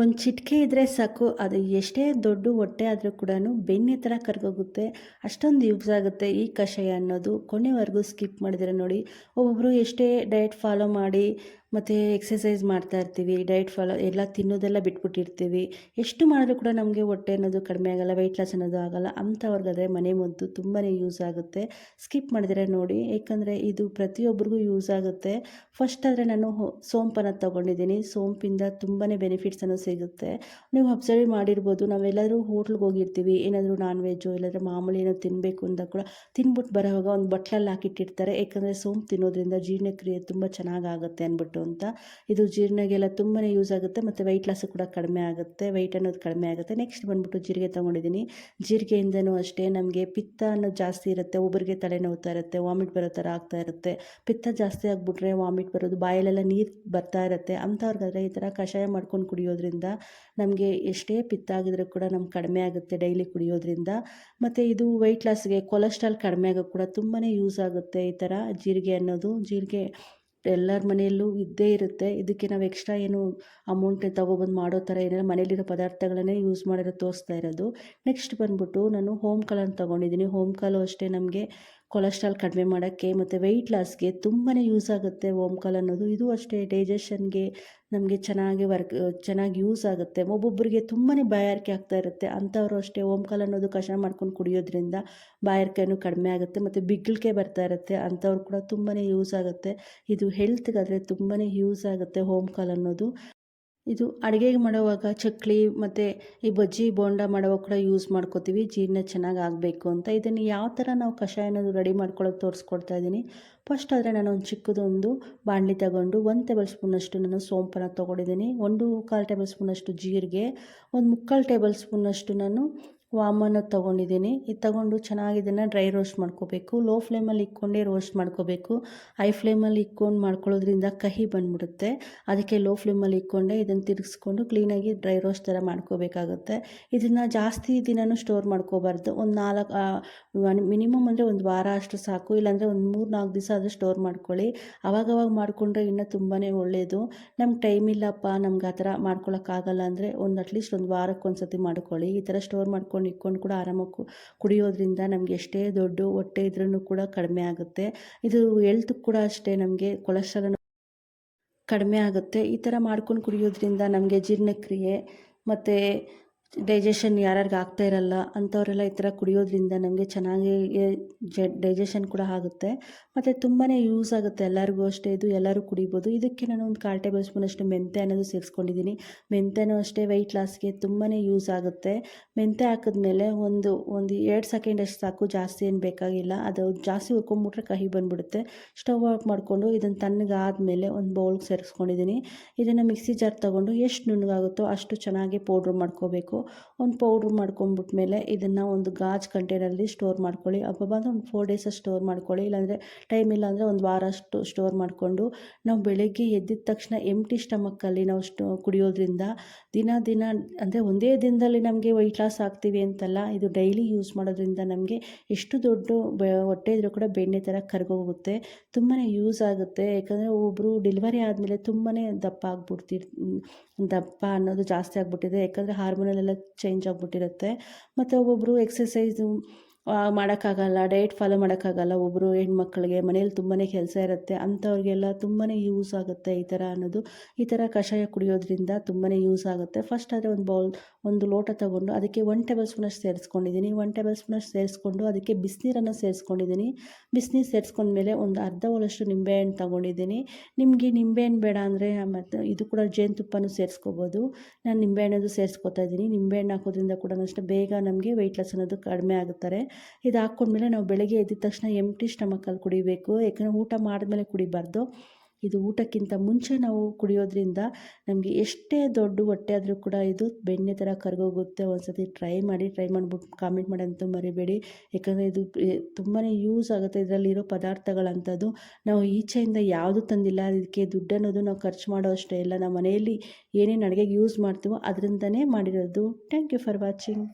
ಒಂದು ಚಿಟಿಕೆ ಇದ್ದರೆ ಸಾಕು, ಅದು ಎಷ್ಟೇ ದೊಡ್ಡ ಹೊಟ್ಟೆ ಆದರೂ ಕೂಡ ಬೆಣ್ಣೆ ಥರ ಕರ್ಗೋಗುತ್ತೆ. ಅಷ್ಟೊಂದು ಯೂಸ್ ಆಗುತ್ತೆ ಈ ಕಷಾಯ ಅನ್ನೋದು. ಕೊನೆವರೆಗೂ ಸ್ಕಿಪ್ ಮಾಡಿದರೆ ನೋಡಿ. ಒಬ್ಬೊಬ್ಬರು ಎಷ್ಟೇ ಡಯಟ್ ಫಾಲೋ ಮಾಡಿ ಮತ್ತು ಎಕ್ಸಸೈಸ್ ಮಾಡ್ತಾ ಇರ್ತೀವಿ ಡಯಟ್ ಫಾಲೋ ಎಲ್ಲ ತಿನ್ನೋದೆಲ್ಲ ಬಿಟ್ಬಿಟ್ಟಿರ್ತೀವಿ. ಎಷ್ಟು ಮಾಡಿದ್ರು ಕೂಡ ನಮಗೆ ಹೊಟ್ಟೆ ಅನ್ನೋದು ಕಡಿಮೆ ಆಗಲ್ಲ ವೆಯ್ಟ್ ಲಾಸ್ ಅನ್ನೋದು ಆಗಲ್ಲ. ಅಂಥವ್ರಿಗಾದರೆ ಮನೆ ಮದ್ದು ತುಂಬಾ ಯೂಸ್ ಆಗುತ್ತೆ. ಸ್ಕಿಪ್ ಮಾಡಿದರೆ ನೋಡಿ, ಏಕೆಂದರೆ ಇದು ಪ್ರತಿಯೊಬ್ಬರಿಗೂ ಯೂಸ್ ಆಗುತ್ತೆ. ಫಸ್ಟ್ ಆದರೆ ನಾನು ಸೋಂಪನ್ನು ತೊಗೊಂಡಿದ್ದೀನಿ. ಸೋಂಪಿಂದ ತುಂಬಾ ಬೆನಿಫಿಟ್ಸ್ ಅನ್ನೋ ಸಿಗುತ್ತೆ. ನೀವು ಅಬ್ಸರ್ವ್ ಮಾಡಿರ್ಬೋದು ನಾವೆಲ್ಲರೂ ಹೋಟ್ಲ್ಗೆ ಹೋಗಿರ್ತೀವಿ. ಏನಾದರೂ ನಾನ್ ವೆಜ್ಜು ಇಲ್ಲಾಂದರೆ ಮಾಮೂಲಿ ಏನೋ ತಿನ್ನಬೇಕು ಅಂತ ಕೂಡ ತಿನ್ಬಿಟ್ಟು ಬರೋವಾಗ ಒಂದು ಬಟ್ಲಲ್ಲಿ ಹಾಕಿಟ್ಟಿರ್ತಾರೆ. ಏಕೆಂದರೆ ಸೋಂಪು ತಿನ್ನೋದ್ರಿಂದ ಜೀರ್ಣಕ್ರಿಯೆ ತುಂಬ ಚೆನ್ನಾಗಾಗುತ್ತೆ ಅಂದ್ಬಿಟ್ಟು ಅಂತ. ಇದು ಜೀರ್ಣಗೆಲ್ಲ ತುಂಬಾ ಯೂಸ್ ಆಗುತ್ತೆ ಮತ್ತು ವೆಯ್ಟ್ ಲಾಸು ಕೂಡ ಕಡಿಮೆ ಆಗುತ್ತೆ ವೆಯ್ಟ್ ಅನ್ನೋದು ಕಡಿಮೆ ಆಗುತ್ತೆ. ನೆಕ್ಸ್ಟ್ ಬಂದ್ಬಿಟ್ಟು ಜೀರಿಗೆ ತೊಗೊಂಡಿದ್ದೀನಿ. ಜೀರಿಗೆಯಿಂದನೂ ಅಷ್ಟೇ ನಮಗೆ ಪಿತ್ತ ಅನ್ನೋದು ಜಾಸ್ತಿ ಇರುತ್ತೆ ಒಬ್ಬರಿಗೆ ತಲೆನೋವ್ತಾ ಇರುತ್ತೆ ವಾಮಿಟ್ ಬರೋ ಥರ ಆಗ್ತಾ ಇರುತ್ತೆ. ಪಿತ್ತ ಜಾಸ್ತಿ ಆಗಿಬಿಟ್ರೆ ವಾಮಿಟ್ ಬರೋದು, ಬಾಯಲೆಲ್ಲ ನೀರು ಬರ್ತಾ ಇರುತ್ತೆ. ಅಂಥವ್ರಿಗಾದ್ರೆ ಈ ಥರ ಕಷಾಯ ಮಾಡ್ಕೊಂಡು ಕುಡಿಯೋದ್ರಿಂದ ನಮಗೆ ಎಷ್ಟೇ ಪಿತ್ತ ಆಗಿದ್ರೂ ಕೂಡ ನಮ್ಗೆ ಕಡಿಮೆ ಆಗುತ್ತೆ ಡೈಲಿ ಕುಡಿಯೋದ್ರಿಂದ. ಮತ್ತು ಇದು ವೆಯ್ಟ್ ಲಾಸ್ಗೆ ಕೊಲೆಸ್ಟ್ರಾಲ್ ಕಡಿಮೆ ಆಗೋಕ್ಕೆ ಕೂಡ ತುಂಬಾ ಯೂಸ್ ಆಗುತ್ತೆ ಈ ಥರ ಜೀರಿಗೆ ಅನ್ನೋದು. ಜೀರಿಗೆ ಎಲ್ಲರ ಮನೆಯಲ್ಲೂ ಇದ್ದೇ ಇರುತ್ತೆ. ಇದಕ್ಕೆ ನಾವು ಎಕ್ಸ್ಟ್ರಾ ಏನು ಅಮೌಂಟ್ ತೊಗೊಬಂದು ಮಾಡೋ ಥರ ಏನಿಲ್ಲ ಮನೇಲಿರೋ ಪದಾರ್ಥಗಳನ್ನೇ ಯೂಸ್ ಮಾಡಿರೋ ತೋರಿಸ್ತಾ ಇರೋದು. ನೆಕ್ಸ್ಟ್ ಬಂದ್ಬಿಟ್ಟು ನಾನು ಹೋಮ್ ಕಾಲನ್ನು ತೊಗೊಂಡಿದ್ದೀನಿ. ಹೋಮ್ ಕಾಲು ಅಷ್ಟೇ ನಮಗೆ ಕೊಲೆಸ್ಟ್ರಾಲ್ ಕಡಿಮೆ ಮಾಡೋಕ್ಕೆ ಮತ್ತು ವೆಯ್ಟ್ ಲಾಸ್ಗೆ ತುಂಬಾ ಯೂಸ್ ಆಗುತ್ತೆ ಓಂಕಾಲ್ ಅನ್ನೋದು. ಇದು ಅಷ್ಟೇ ಡೈಜೆಷನ್ಗೆ ನಮಗೆ ಚೆನ್ನಾಗಿ ವರ್ಕ್ ಚೆನ್ನಾಗಿ ಯೂಸ್ ಆಗುತ್ತೆ. ಒಬ್ಬೊಬ್ಬರಿಗೆ ತುಂಬಾ ಬಾಯಾರಿಕೆ ಆಗ್ತಾ ಇರುತ್ತೆ. ಅಂಥವರು ಅಷ್ಟೇ ಓಂಕಾಲ್ ಅನ್ನೋದು ಕಷಾಯ ಮಾಡ್ಕೊಂಡು ಕುಡಿಯೋದ್ರಿಂದ ಬಾಯಾರಿಕೆಯೂ ಕಡಿಮೆ ಆಗುತ್ತೆ ಮತ್ತು ಬಿಗ್ಲಿಕೆ ಬರ್ತಾ ಇರುತ್ತೆ. ಅಂಥವ್ರು ಕೂಡ ತುಂಬಾ ಯೂಸ್ ಆಗುತ್ತೆ. ಇದು ಹೆಲ್ತ್ಗಾದರೆ ತುಂಬಾ ಯೂಸ್ ಆಗುತ್ತೆ ಓಂಕಾಲ್ ಅನ್ನೋದು. ಇದು ಅಡುಗೆಗೆ ಮಾಡುವಾಗ ಚಕ್ಲಿ ಮತ್ತು ಈ ಬಜ್ಜಿ ಬೋಂಡ ಮಾಡುವಾಗ ಕೂಡ ಯೂಸ್ ಮಾಡ್ಕೋತೀವಿ. ಜೀರ್ಣ ಚೆನ್ನಾಗಿ ಆಗಬೇಕು ಅಂತ. ಇದನ್ನು ಯಾವ ಥರ ನಾವು ಕಷಾಯನ ರೆಡಿ ಮಾಡ್ಕೊಳ್ಳೋಕೆ ತೋರಿಸ್ಕೊಡ್ತಾ ಇದ್ದೀನಿ. ಫಸ್ಟ್ ಆದರೆ ನಾನು ಒಂದು ಚಿಕ್ಕದೊಂದು ಬಾಣಲಿ ತಗೊಂಡು ಒಂದು ಟೇಬಲ್ ಸ್ಪೂನಷ್ಟು ನಾನು ಸೋಂಪನ್ನು ತೊಗೊಂಡಿದ್ದೀನಿ. ಒಂದು ಕಾಲು ಟೇಬಲ್ ಸ್ಪೂನಷ್ಟು ಜೀರಿಗೆ, ಒಂದು ಮುಕ್ಕಾಲು ಟೇಬಲ್ ಸ್ಪೂನಷ್ಟು ನಾನು ವಾಮನ ತೊಗೊಂಡಿದ್ದೀನಿ. ಇದು ತಗೊಂಡು ಚೆನ್ನಾಗಿ ಇದನ್ನು ಡ್ರೈ ರೋಸ್ಟ್ ಮಾಡ್ಕೋಬೇಕು. ಲೋ ಫ್ಲೇಮಲ್ಲಿ ಇಕ್ಕೊಂಡೇ ರೋಸ್ಟ್ ಮಾಡ್ಕೋಬೇಕು. ಹೈ ಫ್ಲೇಮಲ್ಲಿ ಇಕ್ಕೊಂಡು ಮಾಡ್ಕೊಳ್ಳೋದ್ರಿಂದ ಕಹಿ ಬಂದ್ಬಿಡುತ್ತೆ. ಅದಕ್ಕೆ ಲೋ ಫ್ಲೇಮಲ್ಲಿ ಇಕ್ಕೊಂಡೆ ಇದನ್ನು ತಿರುಗಿಸ್ಕೊಂಡು ಕ್ಲೀನಾಗಿ ಡ್ರೈ ರೋಸ್ಟ್ ಥರ ಮಾಡ್ಕೋಬೇಕಾಗುತ್ತೆ. ಇದನ್ನು ಜಾಸ್ತಿ ದಿನವೂ ಸ್ಟೋರ್ ಮಾಡ್ಕೋಬಾರ್ದು. ಒಂದು ನಾಲ್ಕು ಮಿನಿಮಮ್ ಅಂದರೆ ಒಂದು ವಾರ ಅಷ್ಟು ಸಾಕು. ಇಲ್ಲಾಂದರೆ ಒಂದು ಮೂರು ನಾಲ್ಕು ದಿವಸ ಆದರೂ ಸ್ಟೋರ್ ಮಾಡ್ಕೊಳ್ಳಿ. ಅವಾಗವಾಗ ಮಾಡಿಕೊಂಡ್ರೆ ಇನ್ನೂ ತುಂಬಾ ಒಳ್ಳೆಯದು ನಮ್ಗೆ ಟೈಮ್ ಇಲ್ಲಪ್ಪ. ನಮ್ಗೆ ಆ ಥರ ಮಾಡ್ಕೊಳಕ್ಕಾಗಲ್ಲ ಅಂದರೆ ಒಂದು ಅಟ್ಲೀಸ್ಟ್ ಒಂದು ವಾರಕ್ಕೆ ಒಂದು ಸತಿ ಮಾಡ್ಕೊಳ್ಳಿ. ಈ ಥರ ಸ್ಟೋರ್ ಮಾಡ್ಕೊಂಡು ಇಟ್ಕೊಂಡು ಇಟ್ಕೊಂಡು ಕೂಡ ಆರಾಮಾಗಿ ಕುಡಿಯೋದ್ರಿಂದ ನಮಗೆ ಎಷ್ಟೇ ದೊಡ್ಡ ಹೊಟ್ಟೆ ಇದ್ರೂ ಕೂಡ ಕಡಿಮೆ ಆಗುತ್ತೆ. ಇದು ಎಲ್ತ್ ಕೂಡ ಅಷ್ಟೇ ನಮಗೆ ಕೊಲೆಸ್ಟ್ರಾಲ್ ಕಡಿಮೆ ಆಗುತ್ತೆ. ಈ ಥರ ಮಾಡ್ಕೊಂಡು ಕುಡಿಯೋದ್ರಿಂದ ನಮಗೆ ಜೀರ್ಣಕ್ರಿಯೆ ಮತ್ತು ಡೈಜೆಷನ್ ಯಾರ್ಯಾರಿಗೆ ಆಗ್ತಾ ಇರಲ್ಲ ಅಂಥವರೆಲ್ಲ ಈ ಥರ ಕುಡಿಯೋದ್ರಿಂದ ನಮಗೆ ಚೆನ್ನಾಗಿ ಡೈಜೆಷನ್ ಕೂಡ ಆಗುತ್ತೆ. ಮತ್ತು ತುಂಬಾ ಯೂಸ್ ಆಗುತ್ತೆ. ಎಲ್ಲರಿಗೂ ಅಷ್ಟೇ ಇದು, ಎಲ್ಲರೂ ಕುಡಿಬೋದು. ಇದಕ್ಕೆ ನಾನು ಒಂದು ಕಾಲು ಟೇಬಲ್ ಸ್ಪೂನಷ್ಟು ಮೆಂತೆ ಅನ್ನೋದು ಸೇರಿಸ್ಕೊಂಡಿದ್ದೀನಿ. ಮೆಂತೆನೂ ಅಷ್ಟೇ ವೆಯ್ಟ್ ಲಾಸ್ಗೆ ತುಂಬಾ ಯೂಸ್ ಆಗುತ್ತೆ. ಮೆಂತೆ ಹಾಕಿದ್ಮೇಲೆ ಒಂದು ಒಂದು ಎರಡು ಸೆಕೆಂಡ್ ಅಷ್ಟು ಸಾಕು. ಜಾಸ್ತಿ ಏನು ಬೇಕಾಗಿಲ್ಲ. ಅದು ಜಾಸ್ತಿ ಹುರ್ಕೊಂಬಿಟ್ರೆ ಕಹಿ ಬಂದುಬಿಡುತ್ತೆ. ಸ್ಟವ್ ಆಫ್ ಮಾಡಿಕೊಂಡು ಇದನ್ನು ತಣ್ಣಗಾದ್ಮೇಲೆ ಒಂದು ಬೌಲ್ಗೆ ಸೇರಿಸ್ಕೊಂಡಿದ್ದೀನಿ. ಇದನ್ನು ಮಿಕ್ಸಿ ಜಾರ್ ತೊಗೊಂಡು ಎಷ್ಟು ನುಣ್ಣಗಾಗುತ್ತೋ ಅಷ್ಟು ಚೆನ್ನಾಗಿ ಪೌಡ್ರ್ ಮಾಡ್ಕೋಬೇಕು. ಒಂದು ಪೌಡ್ರ್ ಮಾಡ್ಕೊಂಡ್ಬಿಟ್ಮೇಲೆ ಇದನ್ನು ಒಂದು ಗಾಜ್ ಕಂಟೈನಲ್ಲಿ ಸ್ಟೋರ್ ಮಾಡ್ಕೊಳ್ಳಿ. ಹಬ್ಬ ಅಂದರೆ ಒಂದು ಫೋರ್ ಡೇಸ್ ಸ್ಟೋರ್ ಮಾಡ್ಕೊಳ್ಳಿ. ಇಲ್ಲಾಂದರೆ ಟೈಮ್ ಇಲ್ಲ ಅಂದರೆ ಒಂದು ವಾರ ಅಷ್ಟು ಸ್ಟೋರ್ ಮಾಡಿಕೊಂಡು ನಾವು ಬೆಳಗ್ಗೆ ಎದ್ದಿದ ತಕ್ಷಣ ಎಂಟಿ ಸ್ಟಮಕ್ಕಲ್ಲಿ ನಾವು ಸ್ಟೋ ಕುಡಿಯೋದ್ರಿಂದ ದಿನ ದಿನ ಅಂದರೆ ಒಂದೇ ದಿನದಲ್ಲಿ ನಮಗೆ ವೈಟ್ ಲಾಸ್ ಆಗ್ತೀವಿ ಅಂತಲ್ಲ, ಇದು ಡೈಲಿ ಯೂಸ್ ಮಾಡೋದ್ರಿಂದ ನಮಗೆ ಎಷ್ಟು ದೊಡ್ಡ ಹೊಟ್ಟೆ ಇದ್ರೂ ಕೂಡ ಬೆಣ್ಣೆ ಥರ ಕರ್ಗೋಗುತ್ತೆ. ತುಂಬಾ ಯೂಸ್ ಆಗುತ್ತೆ. ಯಾಕಂದರೆ ಒಬ್ಬರು ಡೆಲಿವರಿ ಆದಮೇಲೆ ತುಂಬಾ ದಪ್ಪ ಆಗ್ಬಿಡ್ತಿರ್, ದಪ್ಪ ಅನ್ನೋದು ಜಾಸ್ತಿ ಆಗಿಬಿಟ್ಟಿದೆ. ಯಾಕಂದರೆ ಚೇಂಜ್ ಆಗಿಬಿಟ್ಟಿರುತ್ತೆ. ಮತ್ತು ಒಬ್ಬೊಬ್ಬರು ಎಕ್ಸಸೈಸು ಮಾಡೋಕ್ಕಾಗಲ್ಲ ಡಯಟ್ ಫಾಲೋ ಮಾಡೋಕ್ಕಾಗಲ್ಲ. ಒಬ್ಬರು ಹೆಣ್ಮಕ್ಳಿಗೆ ಮನೇಲಿ ತುಂಬಾ ಕೆಲಸ ಇರುತ್ತೆ. ಅಂಥವ್ರಿಗೆಲ್ಲ ತುಂಬಾ ಯೂಸ್ ಆಗುತ್ತೆ ಈ ಥರ ಅನ್ನೋದು. ಈ ಥರ ಕಷಾಯ ಕುಡಿಯೋದ್ರಿಂದ ತುಂಬಾ ಯೂಸ್ ಆಗುತ್ತೆ. ಫಸ್ಟ್ ಆದರೆ ಒಂದು ಬೌಲ್ ಒಂದು ಲೋಟ ತೊಗೊಂಡು ಅದಕ್ಕೆ ಒನ್ ಟೇಬಲ್ ಸ್ಪೂನಷ್ಟು ಸೇರಿಸ್ಕೊಂಡಿದ್ದೀನಿ. ಒನ್ ಟೇಬಲ್ ಸ್ಪೂನಷ್ಟು ಸೇರಿಸ್ಕೊಂಡು ಅದಕ್ಕೆ ಬಿಸಿನೀರನ್ನು ಸೇರಿಸ್ಕೊಂಡಿದ್ದೀನಿ. ಬಿಸಿನೀರು ಸೇರಿಸ್ಕೊಂಡ್ಮೇಲೆ ಒಂದು ಅರ್ಧ ಹೋಳಷ್ಟು ನಿಂಬೆಹಣ್ಣು ತೊಗೊಂಡಿದ್ದೀನಿ. ನಿಮಗೆ ನಿಂಬೆಹಣ್ಣು ಬೇಡ ಅಂದರೆ ಮತ್ತು ಇದು ಕೂಡ ಜೇನುತುಪ್ಪನೂ ಸೇರಿಸ್ಕೋಬೋದು. ನಾನು ನಿಂಬೆಹಣ್ಣದು ಸೇರಿಸ್ಕೊತಾ ಇದ್ದೀನಿ. ನಿಂಬೆಹಣ್ಣು ಹಾಕೋದ್ರಿಂದ ಕೂಡ ಅಷ್ಟೇ ಬೇಗ ನಮಗೆ ವೆಯ್ಟ್ ಲಾಸ್ ಅನ್ನೋದು ಕಡಿಮೆ ಆಗುತ್ತಾರೆ. ಇದು ಹಾಕ್ಕೊಂಡ್ಮೇಲೆ ನಾವು ಬೆಳಗ್ಗೆ ಎದ್ದ ತಕ್ಷಣ ಎಂಟಿ ಸ್ಟಮಕಲ್ಲಿ ಕುಡಿಬೇಕು. ಯಾಕಂದರೆ ಊಟ ಮಾಡಿದ್ಮೇಲೆ ಕುಡಿಬಾರ್ದು. ಇದು ಊಟಕ್ಕಿಂತ ಮುಂಚೆ ನಾವು ಕುಡಿಯೋದ್ರಿಂದ ನಮಗೆ ಎಷ್ಟೇ ದೊಡ್ಡ ಹೊಟ್ಟೆ ಆದರೂ ಕೂಡ ಇದು ಬೆಣ್ಣೆ ಥರ ಕರ್ಗೋಗುತ್ತೆ. ಒಂದ್ಸತಿ ಟ್ರೈ ಮಾಡಿ ಟ್ರೈ ಮಾಡಿಬಿಟ್ಟು ಕಾಮೆಂಟ್ ಮಾಡೋಂಥ ಮರಿಬೇಡಿ. ಯಾಕಂದರೆ ಇದು ತುಂಬಾ ಯೂಸ್ ಆಗುತ್ತೆ. ಇದರಲ್ಲಿರೋ ಪದಾರ್ಥಗಳಂಥದ್ದು ನಾವು ಈಚೆಯಿಂದ ಯಾವುದು ತಂದಿಲ್ಲ. ಅದಕ್ಕೆ ದುಡ್ಡು ಅನ್ನೋದು ನಾವು ಖರ್ಚು ಮಾಡೋ ಅಷ್ಟೇ ಇಲ್ಲ. ನಮ್ಮ ಮನೆಯಲ್ಲಿ ಏನೇನು ಅಡುಗೆಗೆ ಯೂಸ್ ಮಾಡ್ತೀವೋ ಅದರಿಂದನೇ ಮಾಡಿರೋದು. Thank you for watching